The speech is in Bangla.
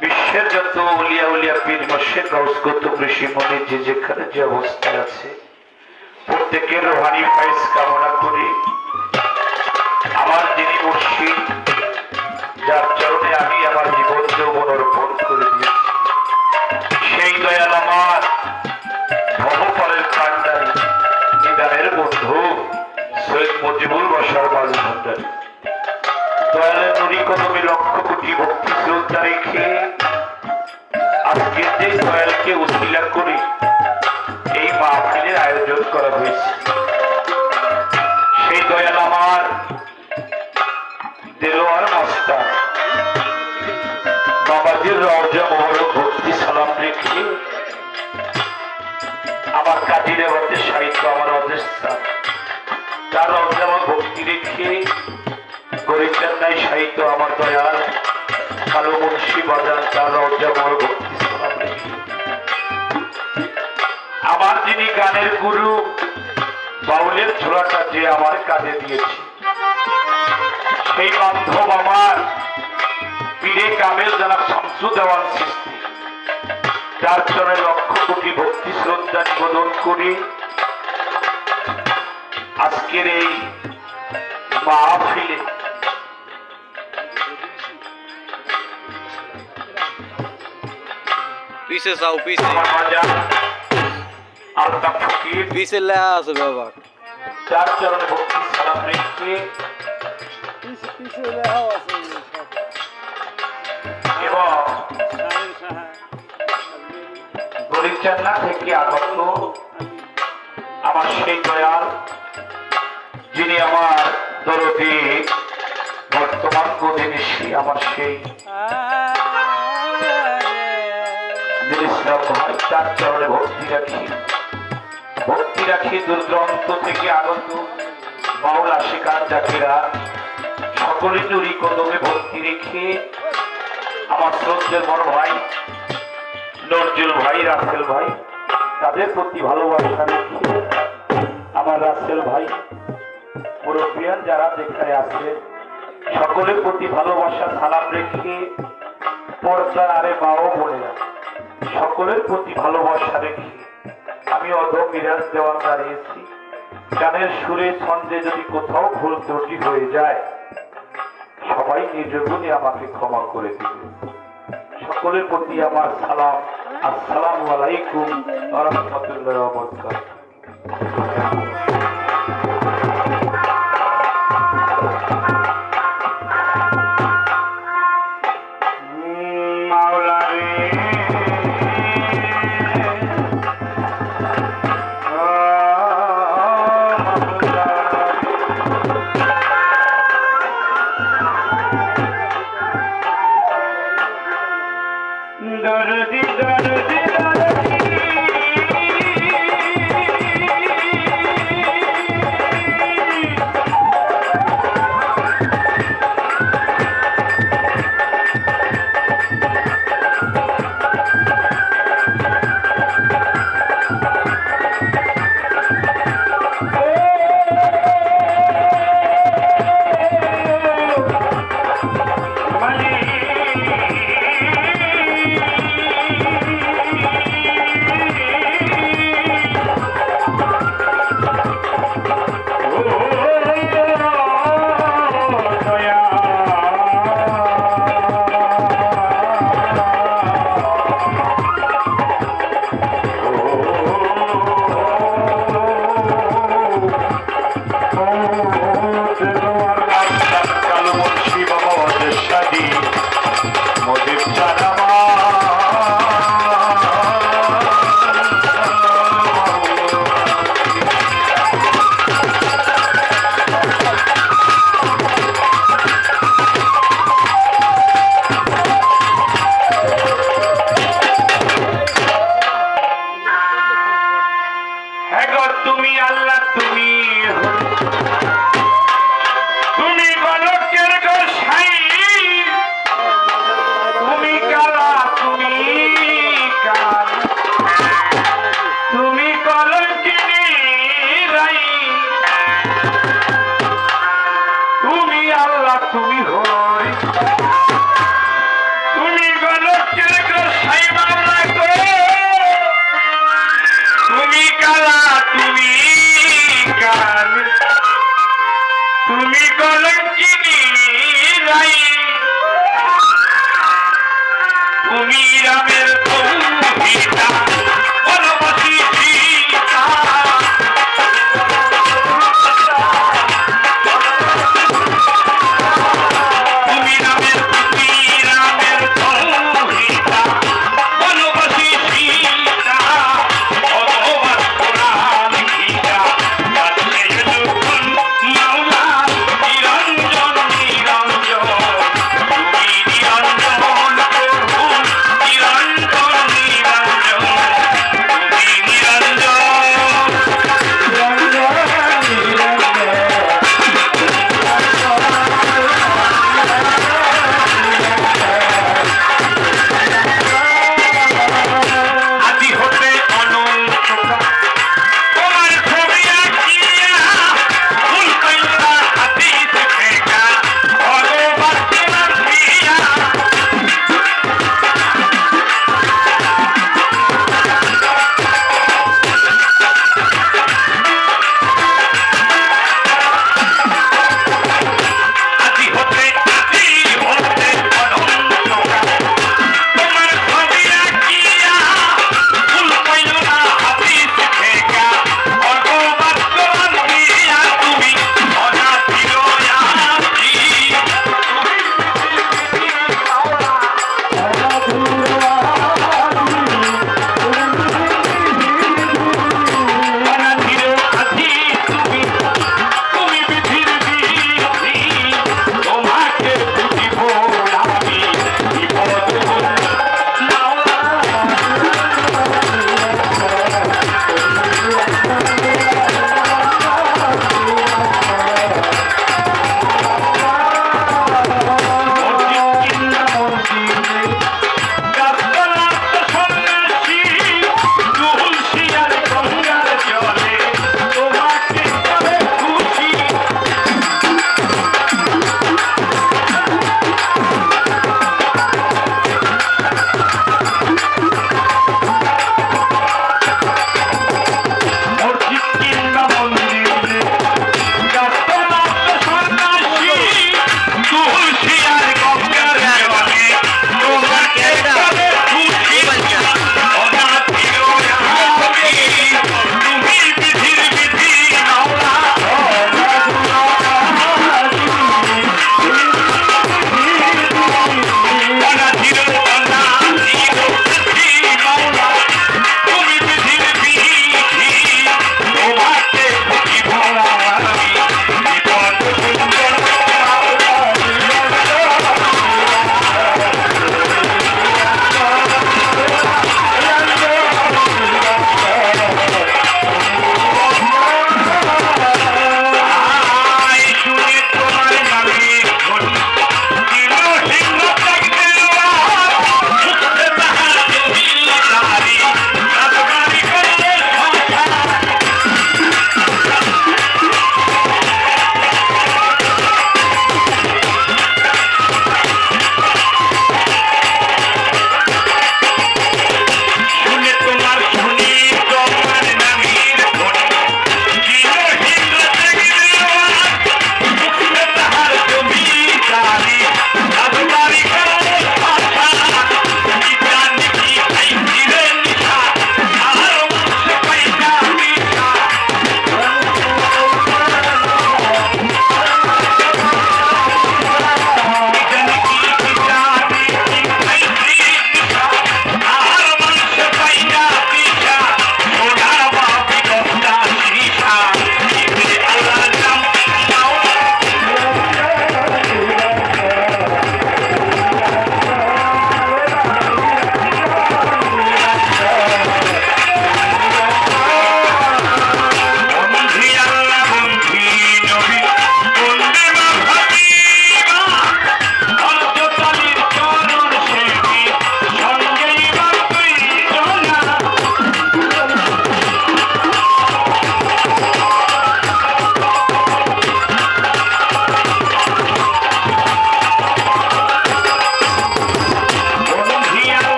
বিশ্বের যত উলিয়া উলিয়া পীর মশের গৌসগত ঋষি মনে, যে যেখানে যে অবস্থায় আছে, প্রত্যেকের রোহানি ফাইজ কামনা করে। আমার যিনি মুর্শিদ, যার চরণে আমি মাল ভান্ডারি দয়ালের নুরি কদমে লক্ষ কোটি ভক্তি শ্রদ্ধা রেখে আজকে যে দয়ালকে উশিলা করে এই মাহফিলের আয়োজন করা হয়েছে। সেই দয়াল আমার দেলোয়ার মাস্টার। বাবাজির রওজা মোহরক ভক্তি সালাম রেখে আমার কাজীর এবারে সাহিত্য আমার অবস্থান তার আমার ভক্তি রেখে গরিব চেন্নাই সাহিত্য আমার দয়াল কালো মুন্সি বাজার, তার আমার ভক্তি আমার যিনি গানের গুরু, বাউলের ছোড়াটা যে আমার কাজে দিয়েছে। সেই বান্ধব আমার, পীরে কামেল যারা শামসু দেওয়ান সৃষ্টি। যার চরণে লক্ষ কোটি ভক্তি শ্রদ্ধা নিবেদন করি। আজকের এই মাহফিলে পিছে যাও পিছে পিছে লেখা আছে বাবা। যার চরণে ভক্তি সালাম রেখে এবং থেকে আগত আমার সেই দয়াল যিনি আমার দরদি, বর্তমান গদিনিশি আমার সেই তার চরণে ভক্তি রাখি। ভক্তি রাখি দূরদূরান্ত থেকে আগত বাউল আশিকার জাতিরা। সকলে নুরি কদমে ভক্তি রেখে আমার শ্রদ্ধের বড় ভাই, নজরুল ভাই, রাসেল ভাই, তাদের প্রতি ভালোবাসা রেখে আমার রাসেল ভাই মুরব্বিয়ান যারা যেখানে আছে, সকলের প্রতি ভালোবাসা, সালাম রেখে পর্দা আরে মাও বোনেরা, সকলের প্রতি ভালোবাসা রেখে আমি অধ মিরাজ দেওয়ান দাঁড়িয়েছি। গানের সুরে ছন্দে যদি কোথাও ভুল ত্রুটি হয়ে যায়, সবাই নিজ আমাকে ক্ষমা করে দিবে। সকলের প্রতি আমার সালাম। আসসালামু আলাইকুম রাহমাতুল্লাহি